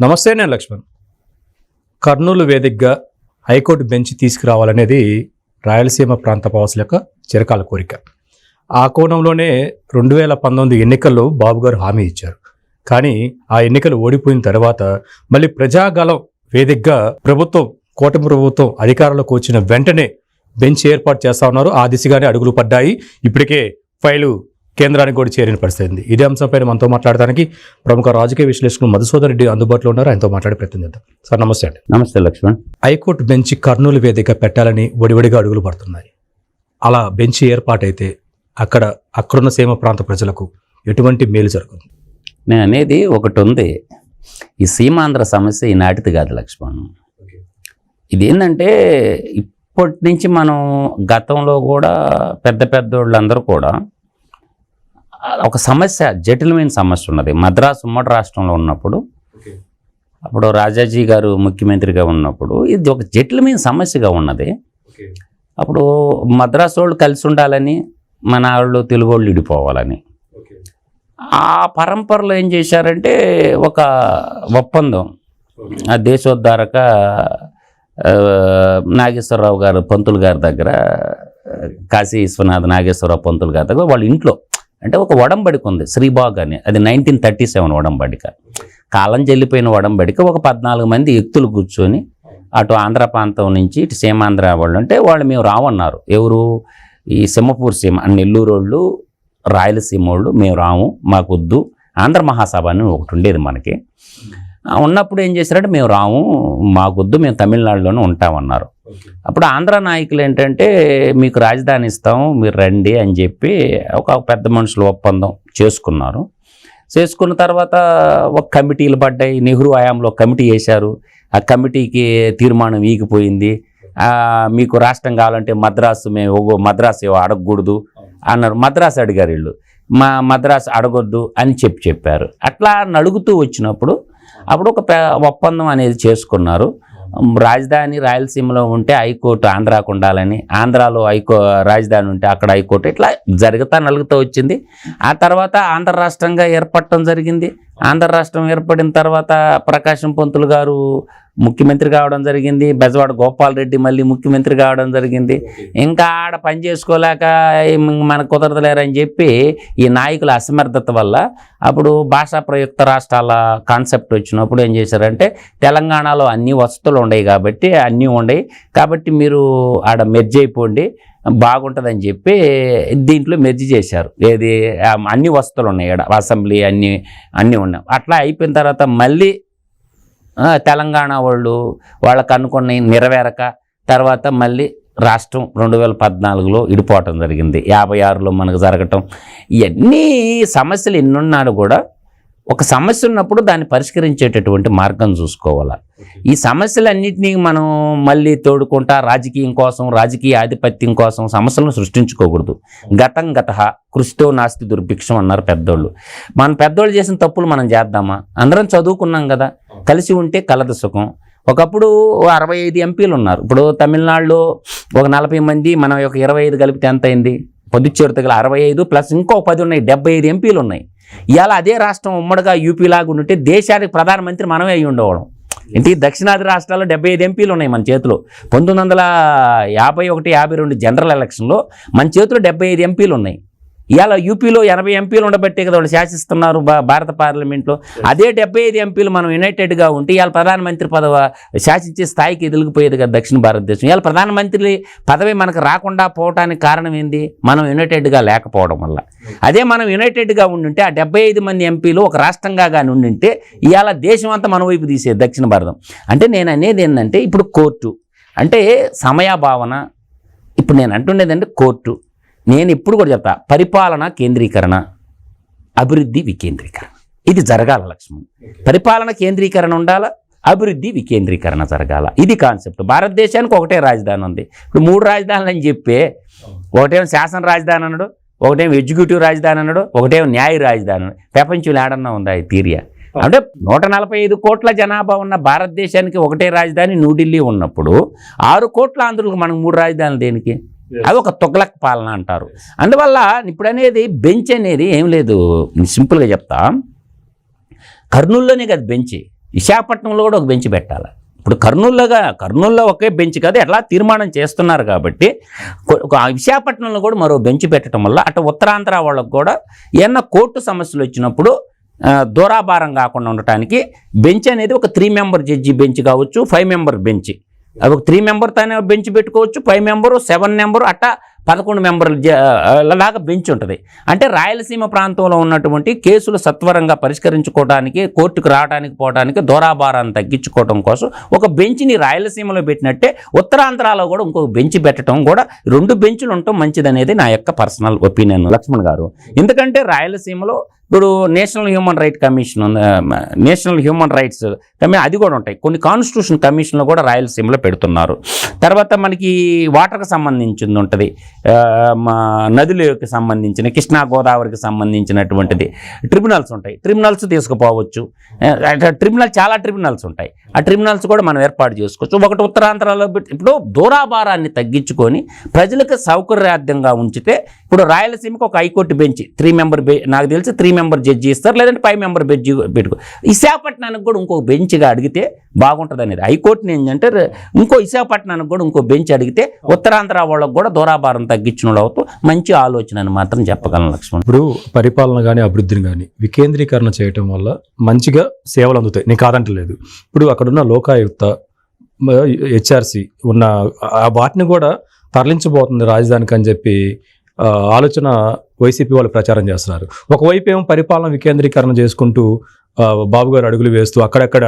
నమస్తే నేను లక్ష్మణ్. కర్నూలు వేదికగా హైకోర్టు బెంచ్ తీసుకురావాలనేది రాయలసీమ ప్రాంత ప్రవాసుల యొక్క చిరకాల కోరిక. ఆ కోణంలోనే రెండు వేల పంతొమ్మిది ఎన్నికల్లో బాబు గారు హామీ ఇచ్చారు. కానీ ఆ ఎన్నికలు ఓడిపోయిన తర్వాత మళ్ళీ ప్రజాగలం వేదికగా ప్రభుత్వం కూటమి ప్రభుత్వం అధికారంలోకి వచ్చిన వెంటనే బెంచ్ ఏర్పాటు చేస్తా ఉన్నారు. ఆ దిశగానే అడుగులు పడ్డాయి. ఇప్పటికే ఫైలు కేంద్రానికి కూడా చేరిన పరిస్థితి ఉంది. ఇదే అంశంపై మనతో మాట్లాడడానికి ప్రముఖ రాజకీయ విశ్లేషకులు మధుసూదన్ రెడ్డి అందుబాటులో ఉన్నారు. ఆయనతో మాట్లాడే ప్రయత్నం చేద్దాం. సార్ నమస్తే అండి. నమస్తే లక్ష్మణ్. హైకోర్టు బెంచ్ కర్నూలు వేదిక పెట్టాలని ఒడివడిగా అడుగులు పడుతున్నాయి. అలా బెంచ్ ఏర్పాటైతే అక్కడ అక్కడున్న సీమ ప్రాంత ప్రజలకు ఎటువంటి మేలు జరుగుతుంది నేను అనేది ఒకటి ఉంది. ఈ సీమాంధ్ర సమస్య ఈనాటిది కాదు లక్ష్మణ్. ఇది ఏంటంటే ఇప్పటి నుంచి మనం గతంలో కూడా పెద్ద పెద్ద వాళ్ళందరూ కూడా ఒక సమస్య జటిలమైన సమస్య ఉన్నది. మద్రాసు ఉమ్మడి రాష్ట్రంలో ఉన్నప్పుడు అప్పుడు రాజాజీ గారు ముఖ్యమంత్రిగా ఉన్నప్పుడు ఇది ఒక జటిలమైన సమస్యగా ఉన్నది. అప్పుడు మద్రాసు వాళ్ళు కలిసి ఉండాలని మన వాళ్ళు తెలుగు వాళ్ళు విడిపోవాలని. ఆ పరంపరలో ఏం చేశారంటే ఒక ఒప్పందం. ఆ దేశోద్ధారక నాగేశ్వరరావు గారు పంతులు గారి దగ్గర కాశీ విశ్వనాథ్ నాగేశ్వరరావు పంతులు గారి దగ్గర వాళ్ళ ఇంట్లో అంటే ఒక వడంబడిక ఉంది శ్రీబాగ్ అని. అది నైన్టీన్ థర్టీ సెవెన్ ఒడంబడిక కాలం చెల్లిపోయిన వడంబడిక ఒక పద్నాలుగు మంది వ్యక్తులు కూర్చొని అటు ఆంధ్ర ప్రాంతం నుంచి ఇటు సీమాంధ్ర వాళ్ళు అంటే వాళ్ళు మేము రావన్నారు. ఎవరు? ఈ సింహపూర్ సీమ నెల్లూరు వాళ్ళు రాయలసీమ వాళ్ళు మేము రాము మాకు వద్దు ఆంధ్ర మహాసభ అని ఒకటి ఉండేది మనకి. ఉన్నప్పుడు ఏం చేశారంటే మేము రాము మాకొద్దు మేము తమిళనాడులోనే ఉంటామన్నారు. అప్పుడు ఆంధ్ర నాయకులు ఏంటంటే మీకు రాజధాని ఇస్తాం మీరు రండి అని చెప్పి ఒక పెద్ద మనుషులు ఒప్పందం చేసుకున్నారు. చేసుకున్న తర్వాత ఒక కమిటీలు పడ్డాయి. నెహ్రూ హయాంలో కమిటీ వేశారు. ఆ కమిటీకి తీర్మానం ఈగిపోయింది. మీకు రాష్ట్రం కావాలంటే మద్రాసు మేము మద్రాసు అడగకూడదు అన్నారు. మద్రాసు అడిగారు వీళ్ళు. మా మద్రాసు అడగొద్దు అని చెప్పి చెప్పారు. అట్లా అడుగుతూ వచ్చినప్పుడు అప్పుడు ఒక ఒప్పందం అనేది చేసుకున్నారు. రాజధాని రాయలసీమలో ఉంటే హైకోర్టు ఆంధ్రాకు ఉండాలని ఆంధ్రాలో హైకో రాజధాని ఉంటే అక్కడ హైకోర్టు. ఇట్లా జరుగుతా నలుగుతూ వచ్చింది. ఆ తర్వాత ఆంధ్ర రాష్ట్రంగా ఏర్పడటం జరిగింది. ఆంధ్ర రాష్ట్రం ఏర్పడిన తర్వాత ప్రకాశం పంతులు గారు ముఖ్యమంత్రి కావడం జరిగింది. బెజవాడ గోపాల్ రెడ్డి మళ్ళీ ముఖ్యమంత్రి కావడం జరిగింది. ఇంకా ఆడ పని చేసుకోలేక మనకు కుదరదలేరని చెప్పి ఈ నాయకుల అసమర్థత వల్ల అప్పుడు భాషా ప్రయుక్త రాష్ట్రాల కాన్సెప్ట్ వచ్చినప్పుడు ఏం చేశారంటే తెలంగాణలో అన్ని వసతులు ఉన్నాయి కాబట్టి అన్నీ ఉండయి కాబట్టి మీరు ఆడ మెర్జ్ అయిపోండి బాగుంటుందని చెప్పి దీంట్లో మెర్జి చేశారు. ఏది అన్ని వసతులు ఉన్నాయి ఇక్కడ అసెంబ్లీ అన్ని అన్నీ ఉన్నాయి. అట్లా అయిపోయిన తర్వాత మళ్ళీ తెలంగాణ వాళ్ళు వాళ్ళకు అనుకున్న నెరవేరక తర్వాత మళ్ళీ రాష్ట్రం రెండు వేల పద్నాలుగులో ఇడిపోవటం జరిగింది. యాభై ఆరులో మనకు జరగటం. ఇవన్నీ సమస్యలు ఎన్నున్నాడు కూడా ఒక సమస్య ఉన్నప్పుడు దాన్ని పరిష్కరించేటటువంటి మార్గం చూసుకోవాలి. ఈ సమస్యలన్నింటినీ మనం మళ్ళీ తోడుకుంటా రాజకీయం కోసం రాజకీయ ఆధిపత్యం కోసం సమస్యలను సృష్టించుకోకూడదు. గతం గత కృషితో నాస్తి దుర్భిక్షం అన్నారు పెద్దోళ్ళు. మన పెద్దోళ్ళు చేసిన తప్పులు మనం చేద్దామా? అందరం చదువుకున్నాం కదా. కలిసి ఉంటే కలదు సుఖం. ఒకప్పుడు అరవై ఐదు ఎంపీలు ఉన్నారు ఇప్పుడు తమిళనాడులో ఒక నలభై మంది మనం ఒక ఇరవై ఐదు కలిపితే ఎంత అయింది? పొద్దుచ్చేరు తగిల అరవై ఐదు ప్లస్ ఇంకో పది ఉన్నాయి డెబ్బై ఐదు ఎంపీలు ఉన్నాయి. ఇవాళ అదే రాష్ట్రం ఉమ్మడిగా యూపీ లాగా ఉంటే దేశానికి ప్రధానమంత్రి మనమే అయి ఉండేవాళ్ళం. ఏంటి దక్షిణాది రాష్ట్రాల్లో డెబ్బై ఐదు ఎంపీలు ఉన్నాయి మన చేతిలో. పంతొమ్మిది వందల యాభై ఒకటి యాభై రెండు జనరల్ ఎలక్షన్లో మన చేతిలో డెబ్బై ఐదు ఎంపీలు ఉన్నాయి. ఇలా యూపీలో ఎనభై ఎంపీలు ఉండబట్టే కదా వాళ్ళు శాసిస్తున్నారు భారత పార్లమెంట్లో. అదే డెబ్బై ఐదు ఎంపీలు మనం యునైటెడ్గా ఉంటే ఇవాళ ప్రధానమంత్రి పదవి శాసించే స్థాయికి ఎదిగిపోయేది కదా దక్షిణ భారతదేశం. ఇవాళ ప్రధానమంత్రి పదవి మనకు రాకుండా పోవటానికి కారణం ఏంది? మనం యునైటెడ్గా లేకపోవడం వల్ల. అదే మనం యునైటెడ్గా ఉండుంటే ఆ డెబ్బై ఐదు మంది ఎంపీలు ఒక రాష్ట్రంగా కానీ ఉండింటే ఇవాళ దేశం అంతా మన వైపు తీసేది దక్షిణ భారతం. అంటే నేను అనేది ఏంటంటే ఇప్పుడు కోర్టు. అంటే సమయాభావన ఇప్పుడు నేను అంటుండేదంటే కోర్టు. నేను ఇప్పుడు కూడా చెప్తా పరిపాలన కేంద్రీకరణ అభివృద్ధి వికేంద్రీకరణ. ఇది జరగాల లక్ష్మణ్. పరిపాలన కేంద్రీకరణ ఉండాలా? అభివృద్ధి వికేంద్రీకరణ జరగాల. ఇది కాన్సెప్ట్. భారతదేశానికి ఒకటే రాజధాని ఉంది. ఇప్పుడు మూడు రాజధానులు అని చెప్పే ఒకటేమో శాసన రాజధాని అన్నాడు ఒకటేమో ఎగ్జిక్యూటివ్ రాజధాని అన్నాడు ఒకటేమో న్యాయ రాజధాని ప్రపంచంలో ఏడన్నా ఉందా ఈ తీరియా? అంటే నూట నలభై ఐదు కోట్ల జనాభా ఉన్న భారతదేశానికి ఒకటే రాజధాని న్యూఢిల్లీ ఉన్నప్పుడు ఆరు కోట్ల ఆంధ్రులకు మనకు మూడు రాజధానులు దేనికి? అది ఒక తొగలక్ పాలన అంటారు. అందువల్ల ఇప్పుడు అనేది బెంచ్ అనేది ఏం లేదు. సింపుల్గా చెప్తా. కర్నూలులోనే కదా బెంచ్. విశాఖపట్నంలో కూడా ఒక బెంచ్ పెట్టాలి. ఇప్పుడు కర్నూలుగా కర్నూలులో ఒకే బెంచ్ కాదు ఎట్లా తీర్మానం చేస్తున్నారు కాబట్టి ఒక విశాఖపట్నంలో కూడా మరో బెంచ్ పెట్టడం వల్ల అటు ఉత్తరాంధ్ర వాళ్ళకు కూడా ఏమన్నా కోర్టు సమస్యలు వచ్చినప్పుడు దూరాభారం కాకుండా ఉండటానికి బెంచ్ అనేది ఒక త్రీ మెంబర్ జడ్జి బెంచ్ కావచ్చు ఫైవ్ మెంబర్ బెంచ్ ఒక త్రీ మెంబర్ తనే బెంచ్ పెట్టుకోవచ్చు ఫైవ్ మెంబరు సెవెన్ మెంబరు అట్టా పదకొండు మెంబర్లు లాగా బెంచ్ ఉంటుంది. అంటే రాయలసీమ ప్రాంతంలో ఉన్నటువంటి కేసులు సత్వరంగా పరిష్కరించుకోవడానికి కోర్టుకు రావడానికి పోవడానికి దూరాభారాన్ని తగ్గించుకోవడం కోసం ఒక బెంచ్ని రాయలసీమలో పెట్టినట్టే ఉత్తరాంధ్రాలో కూడా ఇంకొక బెంచ్ పెట్టడం కూడా రెండు బెంచ్లు ఉండటం మంచిదనేది నా యొక్క పర్సనల్ ఒపీనియన్. లక్ష్మణ్ గారు ఎందుకంటే రాయలసీమలో ఇప్పుడు national human right commission national human rights commission అది కూడా ఉంటాయి. కొన్ని కాన్స్టిట్యూషన్ కమిషన్లు కూడా రాయలసీమలో పెడుతున్నారు. తర్వాత మనకి వాటర్కి సంబంధించింది ఉంటుంది. నదులకు సంబంధించిన కృష్ణా గోదావరికి సంబంధించినటువంటిది ట్రిబ్యునల్స్ ఉంటాయి. ట్రిబ్యునల్స్ తీసుకుపోవచ్చు. ట్రిబ్యునల్ చాలా ట్రిబ్యునల్స్ ఉంటాయి. ఆ ట్రిబ్యునల్స్ కూడా మనం ఏర్పాటు చేసుకోవచ్చు. ఒకటి ఉత్తరాంధ్రలో ఇప్పుడు దూరాభారాన్ని తగ్గించుకొని ప్రజలకు సౌకర్యార్థంగా ఉంచితే ఇప్పుడు రాయలసీమకు ఒక హైకోర్టు బెంచ్ త్రీ మెంబర్ నాకు తెలిసి త్రీ మెంబర్ జడ్జి ఇస్తారు లేదంటే ఫైవ్ మెంబర్ బెడ్జి పెట్టుకో విశాఖపట్నానికి కూడా ఇంకో బెంచ్గా అడిగితే బాగుంటుంది అనేది హైకోర్టుని ఏంటంటే ఇంకో విశాఖపట్నానికి కూడా ఇంకో బెంచ్ అడిగితే ఉత్తరాంధ్ర వాళ్ళకు కూడా దూరాభారం తగ్గించిన వాళ్ళతో అవుతూ మంచి ఆలోచన అని మాత్రం చెప్పగలను లక్ష్మణ్. ఇప్పుడు పరిపాలన కానీ అభివృద్ధిని కానీ వికేంద్రీకరణ చేయటం వల్ల మంచిగా సేవలు అందుతాయి. నేను కాదంటలేదు. ఇప్పుడు అక్కడున్న లోకాయుక్త హెచ్ఆర్సి ఉన్న వాటిని కూడా తరలించబోతుంది రాజధానికి అని చెప్పి ఆలోచన వైసీపీ వాళ్ళు ప్రచారం చేస్తున్నారు. ఒకవైపు ఏమో పరిపాలన వికేంద్రీకరణ చేసుకుంటూ బాబు గారు అడుగులు వేస్తూ అక్కడక్కడ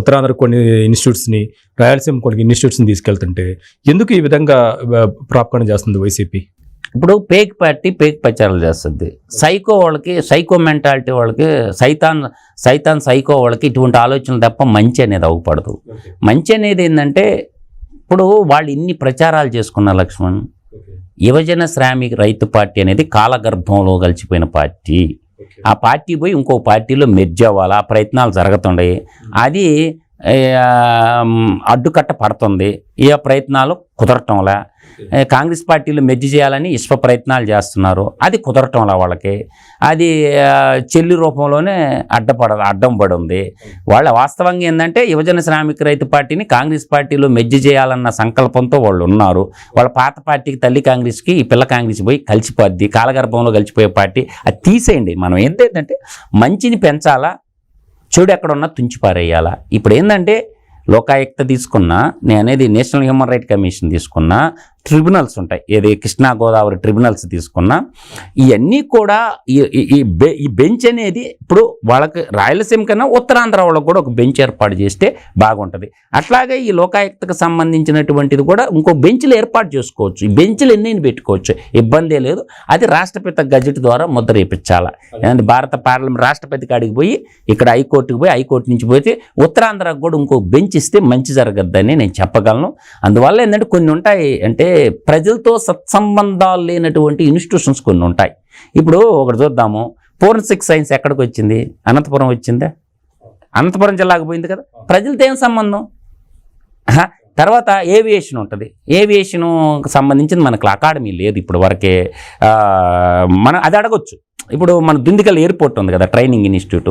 ఉత్తరాంధ్ర కొన్ని ఇన్స్టిట్యూట్స్ని రాయలసీమ కొన్ని ఇన్స్టిట్యూట్స్ని తీసుకెళ్తుంటే ఎందుకు ఈ విధంగా ప్రాపకరణ చేస్తుంది వైసీపీ? ఇప్పుడు పేక్ పార్టీ పేక్ ప్రచారాలు చేస్తుంది. సైకో వాళ్ళకి సైకో మెంటాలిటీ వాళ్ళకి సైతాన్ సైతాన్ సైకో వాళ్ళకి ఇటువంటి ఆలోచనలు తప్ప మంచి అనేది అవ్వపడదు మంచి అనేది ఏంటంటే ఇప్పుడు వాళ్ళు ఇన్ని ప్రచారాలు చేసుకున్న లక్ష్మణ్ యువజన శ్రామిక రైతు పార్టీ అనేది కాలగర్భంలో కలిసిపోయిన పార్టీ. ఆ పార్టీ పోయి ఇంకో పార్టీలో మెర్జ్ అవ్వాలి ఆ ప్రయత్నాలు జరుగుతుండయి అది అడ్డుకట్ట పడుతుంది. ఈ ప్రయత్నాలు కుదరటంలా. ఏ, కాంగ్రెస్ పార్టీలో మెర్జ్ చేయాలని ఇష్ట ప్రయత్నాలు చేస్తున్నారు. అది కుదరటంలా వాళ్ళకి. అది చెల్లి రూపంలోనే అడ్డపడ అడ్డం పడుంది వాళ్ళ వాస్తవంగా ఏంటంటే యువజన శ్రామిక రైతు పార్టీని కాంగ్రెస్ పార్టీలో మెర్జ్ చేయాలన్న సంకల్పంతో వాళ్ళు ఉన్నారు. వాళ్ళ పాత పార్టీకి తల్లి కాంగ్రెస్కి ఈ పిల్ల కాంగ్రెస్ పోయి కలిసిపోద్ది. కాలగర్భంలో కలిసిపోయే పార్టీ. అది తీసేయండి. మనం ఏంటంటే మంచిని పెంచాలా చెడు ఎక్కడున్నా తుంచిపారేయాలా. ఇప్పుడు ఏంటంటే లోకాయుక్త తీసుకున్నా నేను అనేది నేషనల్ హ్యూమన్ రైట్ కమిషన్ తీసుకున్నా ట్రిబ్యునల్స్ ఉంటాయి. ఏది కృష్ణా గోదావరి ట్రిబ్యునల్స్ తీసుకున్నా ఇవన్నీ కూడా ఈ- ఈ- బె ఈ బెంచ్ అనేది ఇప్పుడు వాళ్ళకి రాయలసీమ కన్నా ఉత్తరాంధ్ర వాళ్ళకు కూడా ఒక బెంచ్ ఏర్పాటు చేస్తే బాగుంటుంది. అట్లాగే ఈ లోకాయుక్తకు సంబంధించినటువంటిది కూడా ఇంకో బెంచ్లు ఏర్పాటు చేసుకోవచ్చు. ఈ బెంచ్లు ఎన్నైనా పెట్టుకోవచ్చు. ఇబ్బందే లేదు. అది రాష్ట్రపతి గజెట్ ద్వారా ముద్ర వేయించాలా ఏంటంటే భారత పార్లమెంట్ రాష్ట్రపతి కాడికి పోయి ఇక్కడ హైకోర్టుకి పోయి హైకోర్టు నుంచి పోతే ఉత్తరాంధ్రకు కూడా ఇంకో బెంచ్ ఇస్తే మంచి జరగద్దని నేను చెప్పగలను. అందువల్ల ఏంటంటే కొన్ని ఉంటాయి అంటే ప్రజలతో సత్సంబంధాలు లేనటువంటి ఇన్స్టిట్యూషన్స్ కొన్ని ఉంటాయి. ఇప్పుడు ఒకటి చూద్దాము. ఫోరెన్సిక్ సైన్స్ ఎక్కడికి వచ్చింది? అనంతపురం వచ్చిందా? అనంతపురం జిల్లాకు పోయింది కదా. ప్రజలతో ఏం సంబంధం? తర్వాత ఏవియేషన్ ఉంటుంది. ఏవియేషన్ సంబంధించింది మనకు అకాడమీ లేదు ఇప్పుడు వరకే మనం అది అడగొచ్చు. ఇప్పుడు మన దుందికల్ ఎయిర్పోర్ట్ ఉంది కదా ట్రైనింగ్ ఇన్స్టిట్యూట్.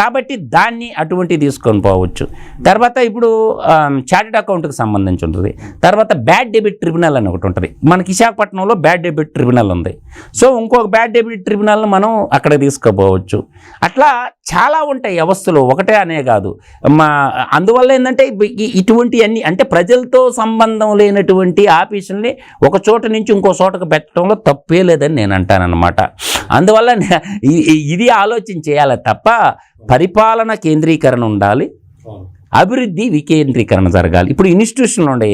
కాబట్టి దాన్ని అటువంటి తీసుకొని పోవచ్చు. తర్వాత ఇప్పుడు చార్టెడ్ అకౌంట్కి సంబంధించి ఉంటుంది. తర్వాత బ్యాడ్ డెబిట్ ట్రిబ్యునల్ అని ఒకటి ఉంటుంది. మనకి విశాఖపట్నంలో బ్యాడ్ డెబిట్ ట్రిబ్యునల్ ఉంది. సో ఇంకొక బ్యాడ్ డెబిట్ ట్రిబ్యునల్ని మనం అక్కడ తీసుకుపోవచ్చు. అట్లా చాలా ఉంటాయి వ్యవస్థలు. ఒకటే అనే కాదు. మా అందువల్ల ఏంటంటే ఇటువంటి అన్ని అంటే ప్రజలతో సంబంధం లేనటువంటి ఆఫీసుల్ని ఒక చోట నుంచి ఇంకో చోటకు పెట్టడంలో తప్పే లేదని నేను అంటానన్నమాట. అందువల్ల ఇది ఆలోచన చేయాలి తప్ప పరిపాలన కేంద్రీకరణ ఉండాలి. అభివృద్ధి వికేంద్రీకరణ జరగాలి. ఇప్పుడు ఇన్స్టిట్యూషన్లు ఉండే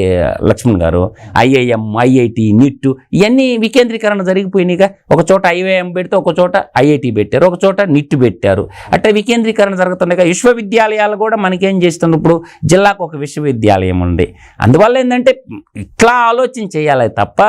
లక్ష్మణ్ గారు ఐఐఎం ఐఐటి నిట్ ఇవన్నీ వికేంద్రీకరణ జరిగిపోయినాయిగా. ఒక చోట ఐఐఎం పెడితే ఒక చోట ఐఐటి పెట్టారు ఒక చోట నిట్ పెట్టారు. అట్లా వికేంద్రీకరణ జరుగుతుండగా విశ్వవిద్యాలయాలు కూడా మనకేం చేస్తుంది ఇప్పుడు? జిల్లాకు ఒక విశ్వవిద్యాలయం ఉంది. అందువల్ల ఏంటంటే ఇట్లా ఆలోచన చేయాలి తప్ప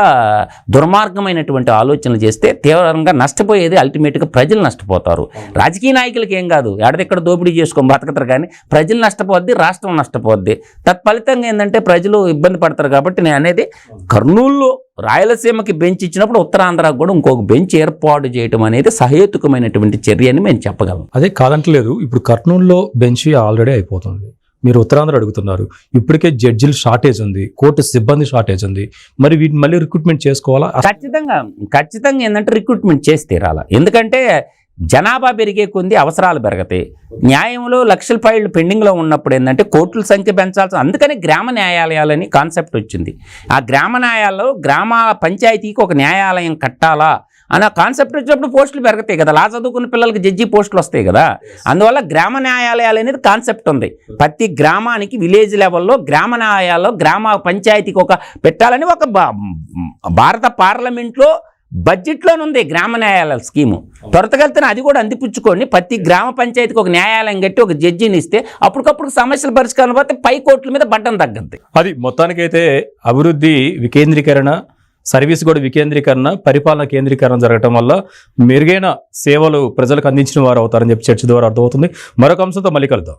దుర్మార్గమైనటువంటి ఆలోచనలు చేస్తే తీవ్రంగా నష్టపోయేది అల్టిమేట్గా ప్రజలు నష్టపోతారు. రాజకీయ నాయకులకి ఏం కాదు. ఎడదెక్కడ దోపిడీ చేసుకొని బతకతారు కానీ ప్రజలు నష్టపోద్ది రాష్ట్రం నష్టపోద్ది. తత్ఫలితంగా ఏంటంటే ప్రజలు ఇబ్బంది పడతారు కాబట్టి నేను అనేది కర్నూలులో రాయలసీమకి బెంచ్ ఇచ్చినప్పుడు ఉత్తరాంధ్రకు కూడా ఇంకొక బెంచ్ ఏర్పాటు చేయడం అనేది సహేతుకమైనటువంటి చర్య అని మేము చెప్పగలం. అదే కాదంటలేదు. ఇప్పుడు కర్నూలులో బెంచ్ ఆల్రెడీ అయిపోతుంది. మీరు ఉత్తరాంధ్ర అడుగుతున్నారు. ఇప్పటికే జడ్జిలు షార్టేజ్ ఉంది. కోర్టు సిబ్బంది షార్టేజ్ ఉంది. మరి వీటిని మళ్ళీ రిక్రూట్మెంట్ చేసుకోవాలా? ఖచ్చితంగా ఖచ్చితంగా ఏంటంటే రిక్రూట్మెంట్ చేసి తీరాల. ఎందుకంటే జనాభా పెరిగే కొంది అవసరాలు పెరగతాయి న్యాయంలో లక్షల ఫైళ్ళు పెండింగ్లో ఉన్నప్పుడు ఏంటంటే కోర్టుల సంఖ్య పెంచాల్సి అందుకని గ్రామ న్యాయాలయాలని కాన్సెప్ట్ వచ్చింది. ఆ గ్రామ న్యాయాల్లో గ్రామ పంచాయతీకి ఒక న్యాయాలయం కట్టాలా అన్న కాన్సెప్ట్ వచ్చినప్పుడు పోస్టులు పెరుగుతాయి కదా. లా చదువుకున్న పిల్లలకి జడ్జి పోస్టులు వస్తాయి కదా. అందువల్ల గ్రామ న్యాయాలయాలు అనేది కాన్సెప్ట్ ఉంది. ప్రతి గ్రామానికి విలేజ్ లెవెల్లో గ్రామ న్యాయాల్లో గ్రామ పంచాయతీకి ఒక పెట్టాలని ఒక భారత పార్లమెంట్లో బడ్జెట్లోనే ఉంది గ్రామ న్యాయాలయాల స్కీము. త్వరతగలితేనే అది కూడా అందిపుచ్చుకొని ప్రతి గ్రామ పంచాయతీకి ఒక న్యాయాలయం కట్టి ఒక జడ్జిని ఇస్తే అప్పటికప్పుడు సమస్యల పరిష్కారం పోతే పై కోర్టుల మీద బట్టం తగ్గద్ది. అది మొత్తానికైతే అభివృద్ధి వికేంద్రీకరణ సర్వీస్ కూడా వికేంద్రీకరణ పరిపాలన కేంద్రీకరణ జరగటం వల్ల మెరుగైన సేవలు ప్రజలకు అందించిన వారు అవుతారని చెప్పి చర్చ ద్వారా అర్థమవుతుంది. మరొక అంశంతో మళ్ళీ కలుద్దాం.